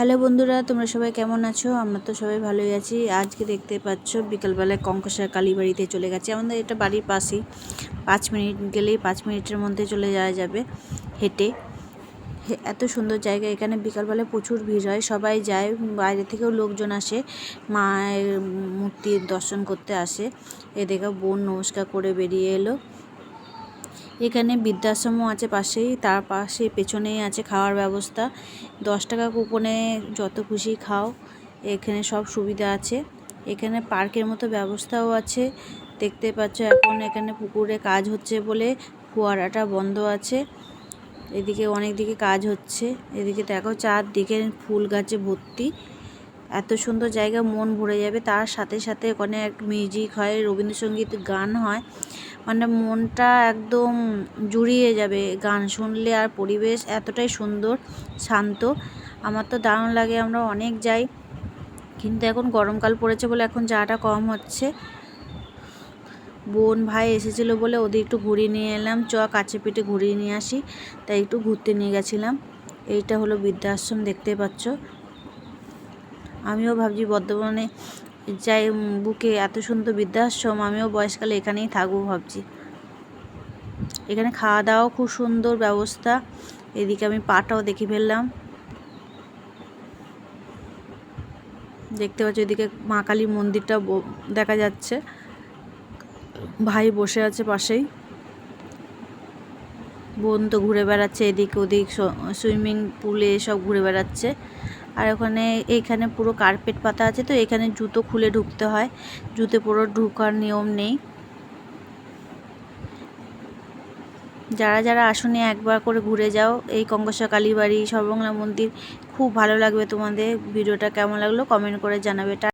Hello বন্ধুরা, তোমরা সবাই কেমন আছো? আমরা তো সবাই ভালোই আছি। আজকে দেখতে পাচ্ছ, বিকালবেলায় কঙ্কসার কালীবাড়িতে চলে গেছে। আমাদের এটা বাড়ির পাশেই। পাঁচ মিনিট গেলেই পাঁচ মিনিটের মধ্যে চলে যাওয়া যাবে হেঁটে। এত সুন্দর জায়গা। এখানে বিকালবেলায় প্রচুর ভিড় হয়। সবাই যায়, বাইরে থেকেও লোকজন আসে। মায়ের মূর্তির দর্শন করতে আসে। এদিকে বোন নমস্কার করে বেরিয়ে এলো। এখানে বৃদ্ধাশ্রমও আছে পাশেই, তার পাশে পেছনেই আছে খাওয়ার ব্যবস্থা। দশ টাকা কুপনে যত খুশি খাও, এখানে সব সুবিধা আছে। এখানে পার্কের মতো ব্যবস্থাও আছে। দেখতে পাচ্ছ এখন এখানে পুকুরে কাজ হচ্ছে বলে ফোয়ারাটা বন্ধ আছে। এদিকে অনেক দিকে কাজ হচ্ছে। এদিকে দেখো চারদিকে ফুল গাছে ভর্তি। এত সুন্দর জায়গা, মন ভরে যাবে। তার সাথে সাথে ওখানে এক মিউজিক হয়, রবীন্দ্রসঙ্গীত গান হয়। মানে মনটা একদম জুড়িয়ে যাবে। গান শুনলে আর পরিবেশ এতটাই সুন্দর, শান্ত। আমার তো দারুণ লাগে, আমরা অনেক যাই। কিন্তু এখন গরমকাল পড়েছে বলে এখন যাওয়াটা কম হচ্ছে। বোন ভাই এসেছিল বলে ওদের একটু ঘুরিয়ে নিয়ে এলাম। চ, কাছে পিঠে ঘুরিয়ে নিয়ে আসি। তাই একটু ঘুরতে নিয়ে গেছিলাম। এইটা হলো বৃদ্ধাশ্রম, দেখতে পাচ্ছ। আমিও ভাবছি বর্ধমানে যাই বুকে এত সুন্দর বৃদ্ধাশ্রম, আমিও বয়সকালে এখানেই থাকব ভাবছি। এখানে খাওয়া দাওয়াও খুব সুন্দর ব্যবস্থা। এদিকে আমি পাটাও দেখে ফেললাম। দেখতে পাচ্ছ এদিকে মা কালী মন্দিরটা দেখা যাচ্ছে। ভাই বসে আছে পাশেই। বোন তো ঘুরে বেড়াচ্ছে এদিক ওদিক সুইমিং পুলে সব ঘুরে বেড়াচ্ছে। আর ওখানে এইখানে পুরো কার্পেট পাতা আছে তো, এখানে জুতো খুলে ঢুকতে হয়। জুতো পুরো ঢুকার নিয়ম নেই। যারা যারা আসনে একবার করে ঘুরে যাও, এই কঙ্কসা কালীবাড়ি, সর্বমঙ্গলা মন্দির। খুব ভালো লাগবে তোমাদের। ভিডিওটা কেমন লাগল কমেন্ট করে জানাবে।